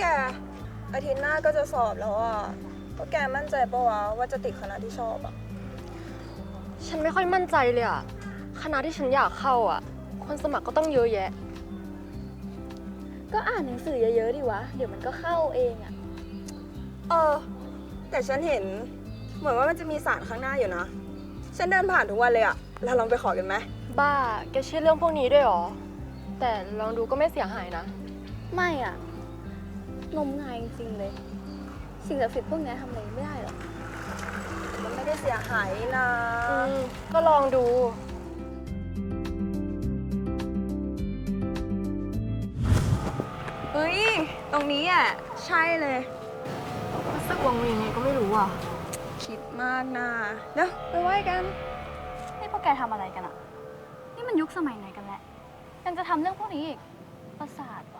ว่าแก อาทิตย์หน้าก็จะสอบแล้วอะพวกแกมั่นใจปะวะว่าจะติดคณะที่ชอบอะ ฉันไม่ค่อยมั่นใจเลยอะคณะที่ฉันอยากเข้าอะคนสมัครก็ต้องเยอะแยะ ก็อ่านหนังสือเยอะๆดิวะ เดี๋ยวมันก็เข้าเองอะเออ แต่ฉันเห็นเหมือนว่ามันจะมีสารข้างหน้าอยู่นะ ฉันเดินผ่านทุกวันเลยอะ เราลองไปขอกันไหม บ้า แกเชื่อเรื่องพวกนี้ด้วยเหรอ แต่ลองดูก็ไม่เสียหายนะ ไม่อะ งมงายจริงๆเลย สิ่งศักดิ์สิทธิ์พวกเนี้ยทำอะไรไม่ได้หรอกมันไม่ได้เสียหายนะอืมก็ลองดู เฮ้ย ตรงนี้อะ ใช่เลยรู้สึกวังเวงไงก็ไม่รู้อะ คิดมากนะเดี๋ยวไปไหว้กันนี่พวกแกทำอะไรกันอะนี่มันยุคสมัยไหนกันแล้วยังจะทำเรื่องพวกนี้อีกประสาทว่ะ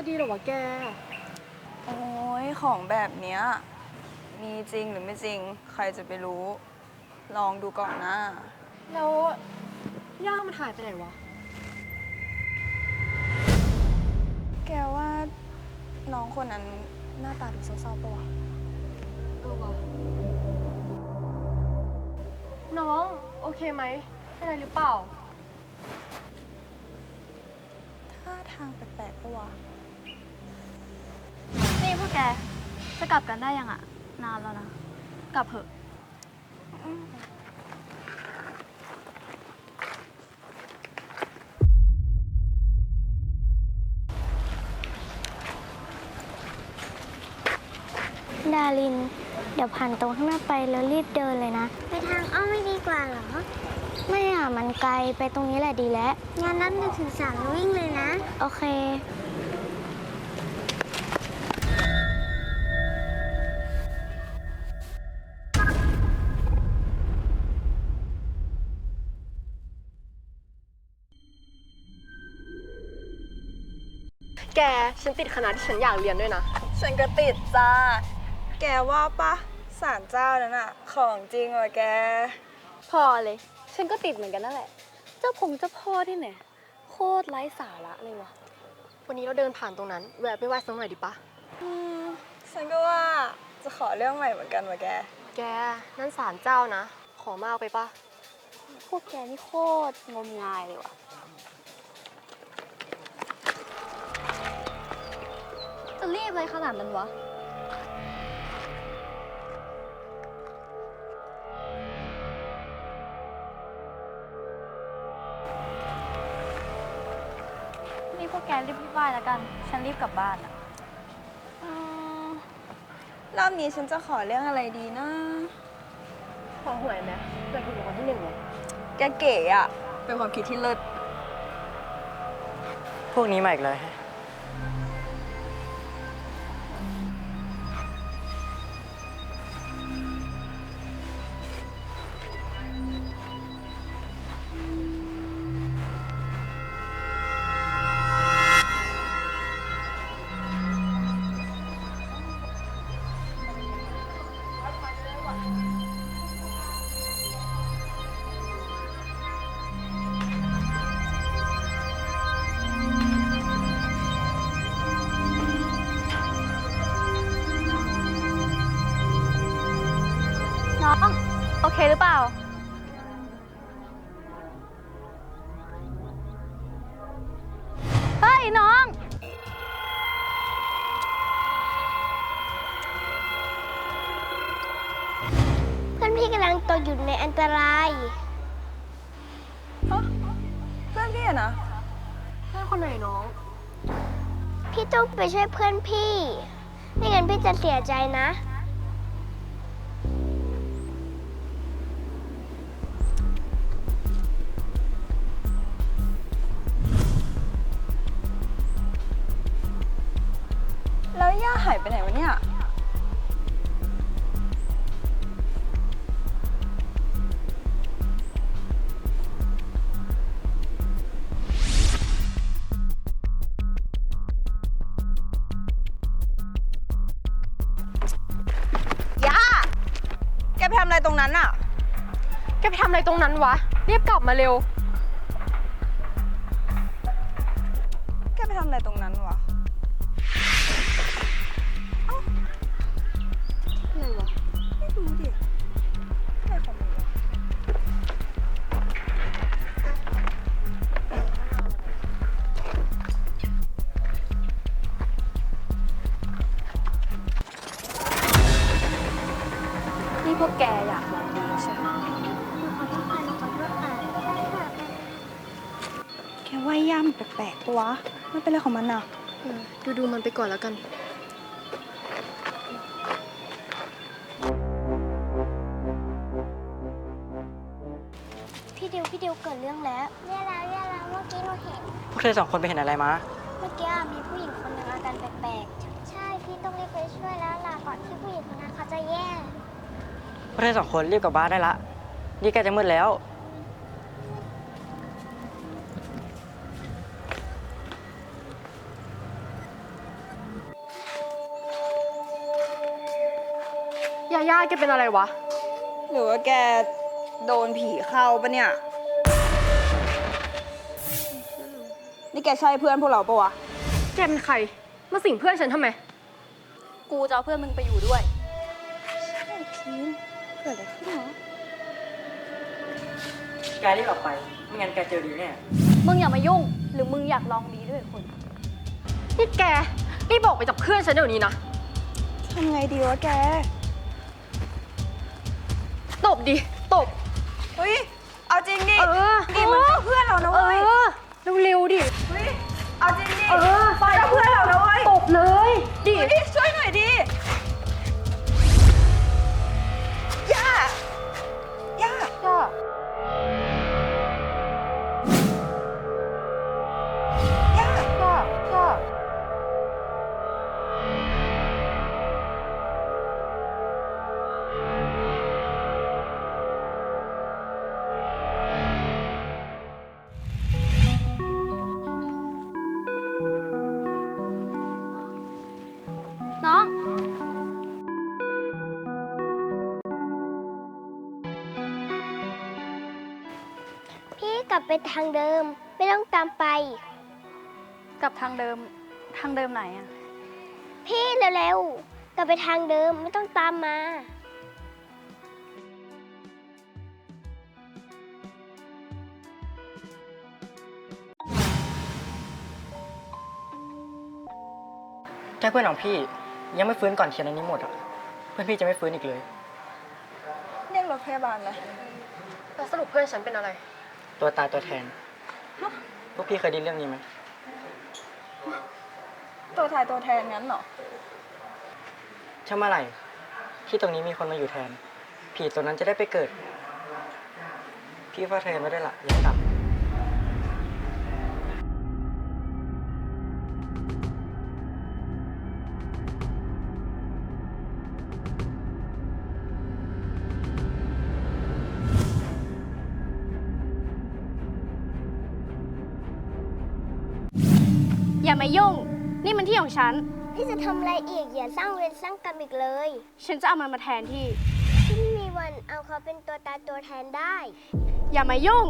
จะดีเหรอวะแก โอ้ยของแบบเนี้ยมีจริงหรือไม่จริง ใครจะไปรู้ ลองดูก่อนนะแล้วย่ามันหายไปไหนวะ แกว่าน้องคนนั้นหน้าตาดูเศร้าๆปะวะเออวะน้องโอเคไหมเป็นอะไรหรือเปล่า ท่าทางแปลกๆปะวะนี่พวก แก จะกลับกันได้ยังอะนานแล้วนะ กลับเถอะ ดาริน เดี๋ยวผ่านตรงข้างหน้าไปแล้วรีบเดินเลยนะ ไปทางอ้อมไม่ดีกว่าเหรอ ไม่อะ มันไกลไปตรงนี้แหละดีแล้วงั้นนับหนึ่งถึงสามแล้ววิ่งเลยนะ โอเค ฉันติดคณะที่ฉันอยากเรียนด้วยนะ ฉันก็ติดจ้า แกว่าปะสารเจ้านั้นอะของจริงว่ะแก พอเลย ฉันก็ติดเหมือนกันนั่นแหละ เจ้าพงเจ้าพ่อที่ไหนโคตรไร้สาระเลยวะวันนี้เราเดินผ่านตรงนั้น แวะไปไหว้สักหน่อยดิปะอืมฉันก็ว่าจะขอเรื่องใหม่เหมือนกันว่ะแก แก นั่นศาลเจ้านะ ขอมากไปปะพวกแกนี่โคตรงมงายเลยวะ รีบอะไรขนาดนั้นวะ นี่พวกแกรีบรีบไหว้แล้วกัน ฉันรีบกลับบ้านอะอืมรอบนี้ฉันจะขอเรื่องอะไรดีนะ ขอหวยไหมเกิดถูกรางวัลที่หนึ่งเหรอแกเก๋อะเป็นความคิดที่เลิศ พวกนี้มาอีกเลยน้อ โอเคหรือเปล่า เฮ้ย น้อง เพื่อนพี่กำลังตกอยู่ในอันตรายเพื่อนพี่อะนะ เพื่อนคนไหนน้อง พี่ต้องไปช่วยเพื่อนพี่ ไม่งั้นพี่จะเสียใจนะ ย่าหายไปไหนวะเนี่ย ย่า แกไปทำอะไรตรงนั้นอะแกไปทำอะไรตรงนั้นวะ รีบกลับมาเร็ว มันเป็นอะไรของมันอะดูดูมันไปก่อนแล้วกัน พี่ดิวพี่ดิวเกิดเรื่องแล้วเรื่องแล้วเรื่องแล้วเมื่อกี้หนูเห็น พวกเธอสองคนไปเห็นอะไรมา เมื่อกี้มีผู้หญิงคนหนึ่งอาการแปลกๆ ใช่พี่ต้องรีบไปช่วยแล้วล่ะก่อนที่ผู้หญิงคนนั้นเขาจะแย่ พวกเธอสองคนรีบกลับบ้านได้ละ นี่ใกล้จะมืดแล้ว ยาย่าแกเป็นอะไรวะ หรือว่าแกโดนผีเข้าปะเนี่ย นี่แกใช่เพื่อนพวกเราปะวะ แกเป็นใคร มาสิงเพื่อนฉันทำไม กูจะเอาเพื่อนมึงไปอยู่ด้วยใช่พีมเกิดอะไรขึ้นเหรอแกรีบออกไป ไม่งั้นแกเจอดีแน่ มึงอย่ามายุ่ง หรือมึงอยากลองดีด้วยคน นี่แกรีบบอกไปจากเพื่อนฉันเดี๋ยวนี้นะ ทำไงดีวะแก ตบดิ ตบ เฮ้ย เอาจริงดิเออดิมันก็เพื่อนเรานะเอเว้ยอเร็วๆดิ เฮ้ย เอาจริงดิเออไปกับเพื่อนเรานะเว้ย ตบเลย ดิ เฮ้ยช่วยหน่อยดิ ไปทางเดิม ไม่ต้องตามไป กลับทางเดิมทางเดิมไหนอะพี่เร็วๆ กลับไปทางเดิมไม่ต้องตามมาถ้าเพื่อนของพี่ยังไม่ฟื้นก่อนเขียนอันนี้หมดอะ เพื่อนพี่จะไม่ฟื้นอีกเลย เรียกรถพยาบาลไหมแล้วสรุปเพื่อนฉันเป็นอะไร ตัวตายตัวแทน พวกพี่เคยไดยินเรื่องนี้ไหม ตัวทายตัวแทนงั้นเหรอถ้าเมื่อไหร่ ที่ตรงนี้มีคนมาอยู่แทน ผีตัวนั้นจะได้ไปเกิด พี่ว่าเธอไม่ได้ละยังกลับ มายุ่ง นี่มันที่ของฉัน พี่จะทำอะไรอีกอย่าสร้างเวรสร้างกรรมอีกเลยฉันจะเอามันมาแทนที่ พี่ไม่มีวันเอาเขาเป็นตัวตายตัวแทนได้ อย่ามายุ่ง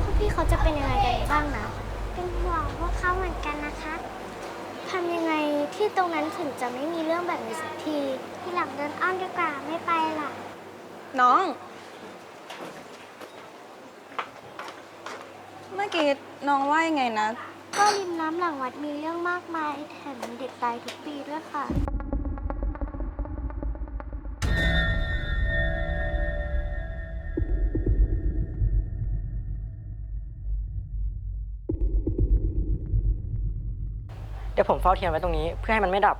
พวกพี่เขาจะเป็นยังไงกันบ้างนะ เป็นห่วงพวกเขาเหมือนกันนะคะ ทำยังไงที่ตรงนั้นถึงจะไม่มีเรื่องแบบนี้สักทีที่หลังเดินอ้อมดีกว่าไม่ไปล่ะน้อง เมื่อกี้น้องว่ายังไงนะ ก็ริมน้ำหลังวัดมีเรื่องมากมาย แถมมีเด็กตายทุกปีด้วยค่ะ ยวผมเฝ้าเทียนไว้ตรงนี้เพื่อให้มันไม่ดับ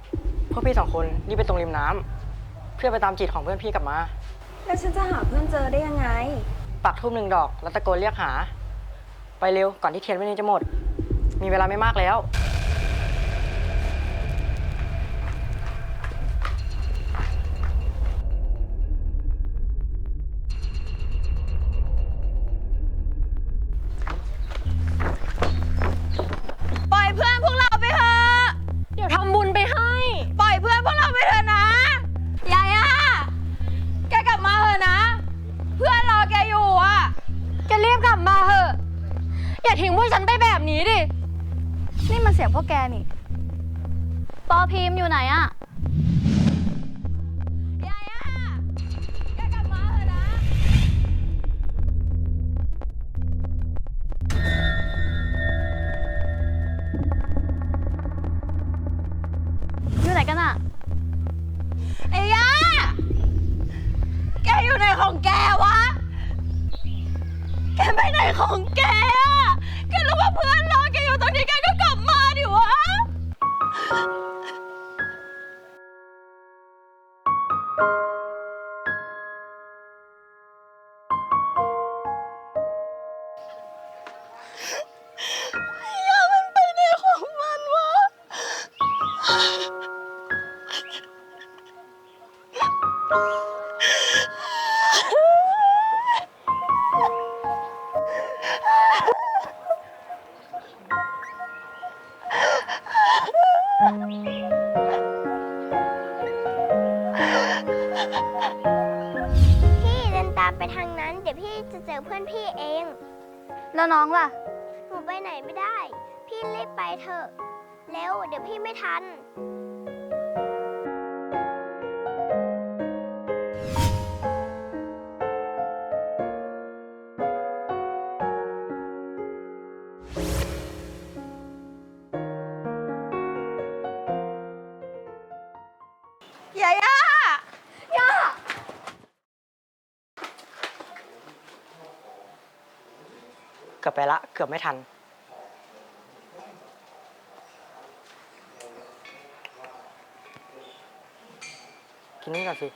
พวกพี่สองคนรีบไปตรงริมน้ำเพื่อไปตามจิตของเพื่อนพี่กลับมา แล้วฉันจะหาเพื่อนเจอได้ยังไง ปักทูบหนึ่งดอกแล้วตะโกนเรียกหา ไปเร็วก่อนที่เทียนไม่นี้จะหมด มีเวลาไม่มากแล้ว อย่าทิ้งพวกฉันไปแบบนี้ดิ นี่มันเสียงพวกแกนี่ ปอพิมพ์อยู่ไหนอะ ย ไปไหนไม่ได้ พี่รีบไปเถอะเร็วเดี๋ยวพี่ไม่ทันยาย่าเกือบไปละ เกือบไม่ทัน กินนี่ก่อนสิ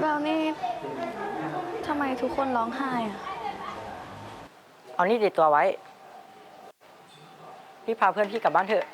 แล้วนี่ทำไมทุกคนร้องไห้อะเอานี่ติดตัวไว้ พี่พาเพื่อนพี่กลับบ้านเถอะ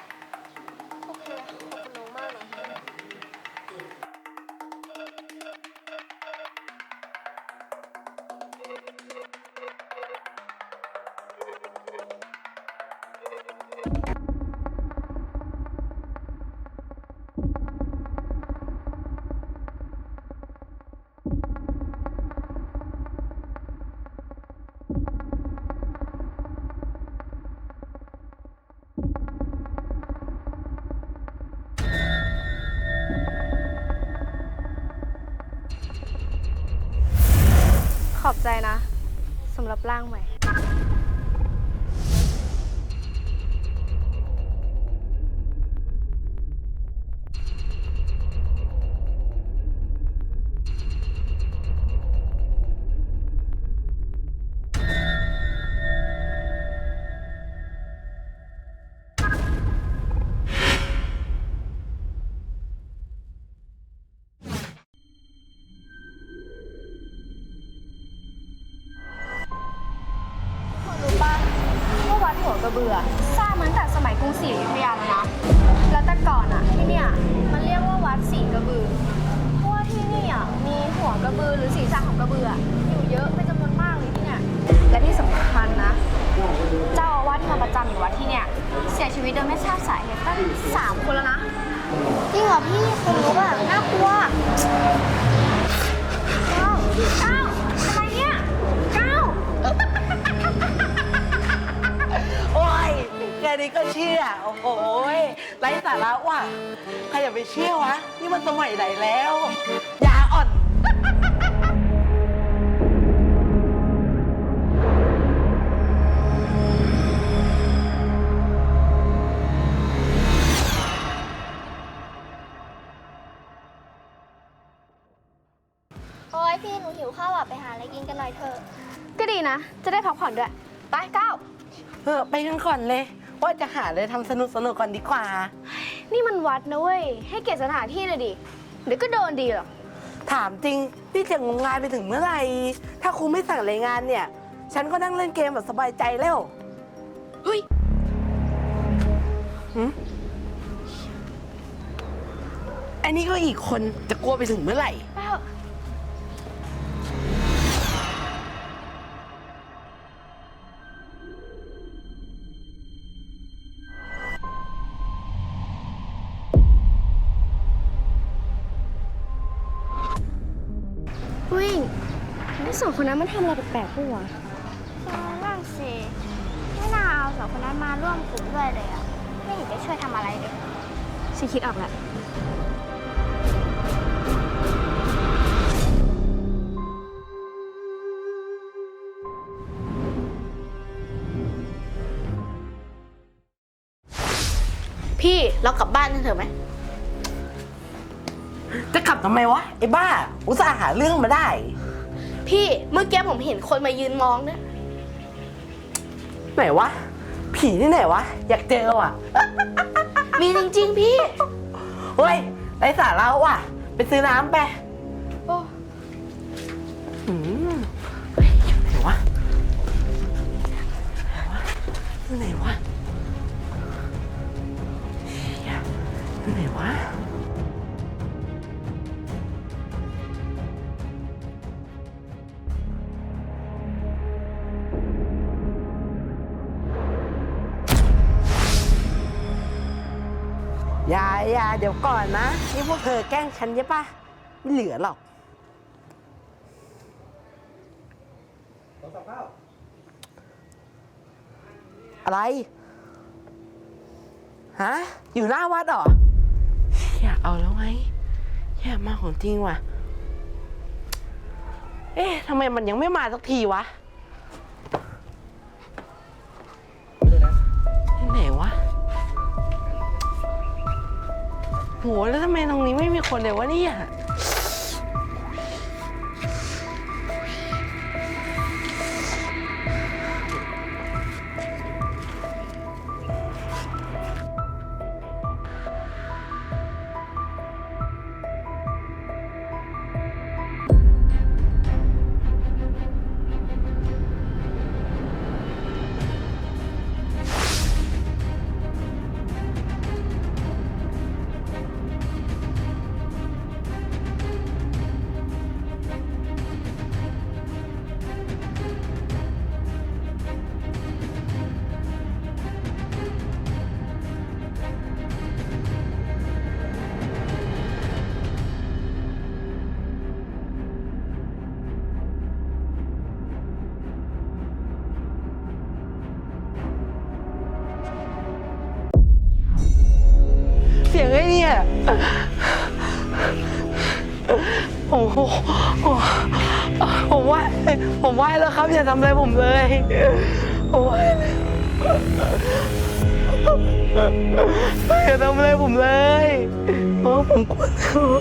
ใจนะสำหรับร่างใหม่ สาระว่ะใครอย่าไปเชื่อวะ นี่มันสมัยไหนแล้วยาอ่อน โอ้ยพี่หนูหิวข้าวอะไปหาอะไรกินกันหน่อยเถอะ ก็ดีนะ จะได้พักผ่อนด้วย ไปก้าว เออไปกันก่อนเลย ว่าจะหาอะไรทำสนุกสนุกๆก่อนดีกว่า นี่มันวัดนะเว้ย ให้เกียรติสถานที่หน่อยดิ เดี๋ยวก็โดนดีหรอกถามจริงพี่จะงงงานไปถึงเมื่อไหร่ ถ้าครูไม่สั่งรายงานเนี่ย ฉันก็นั่งเล่นเกมแบบสบายใจแล้วเฮ้ย หืมอันนี้ก็อีกคนจะกลัวไปถึงเมื่อไหร่ ไปเถอะ วิ่งนี่สองคนนั้นมันทำอะไรแปลกๆปะวะเออนั่นสิไม่น่าเอาสองคนนั้นมาร่วมกลุ่มด้วยเลยอะไม่เห็นจะช่วยทำอะไรเลยฉันคิดออกแล้วพี่เรากลับบ้านกันเถอะไหม จะกลับทำไมวะไอ้บ้า อุตส่าห์หาเรื่องมาได้ พี่เมื่อกี้ผมเห็นคนมายืนมองเนี่ยไหนวะ ผีที่ไหนวะ อยากเจอว่ะ มีจริงๆ พี่ เฮ้ยไรสาระว่ะ ไปซื้อน้ำไปโอ้อืมเฮ้ยอยู่ไหนวะอยู่ไหนวะ เดี๋ยวก่อนนะ นี่พวกเธอแกล้งฉันใช่ปะไม่เหลือหรอกอะไร ฮะ อยู่หน้าวัดเหรออยากเอาแล้วไงอยากมาของจริงว่ะ เอ๊ะทำไมมันยังไม่มาสักทีวะที่ไหนวะ โหแล้วทำไมตรงนี้ไม่มีคนเลยวะเนี่ย เนี่ยผมผมผมผมว่าผมไหวแล้วครับ อย่าทำอะไรผมเลยผมไหวอย่าทำอะไรผมเลย เพราะผมกลัว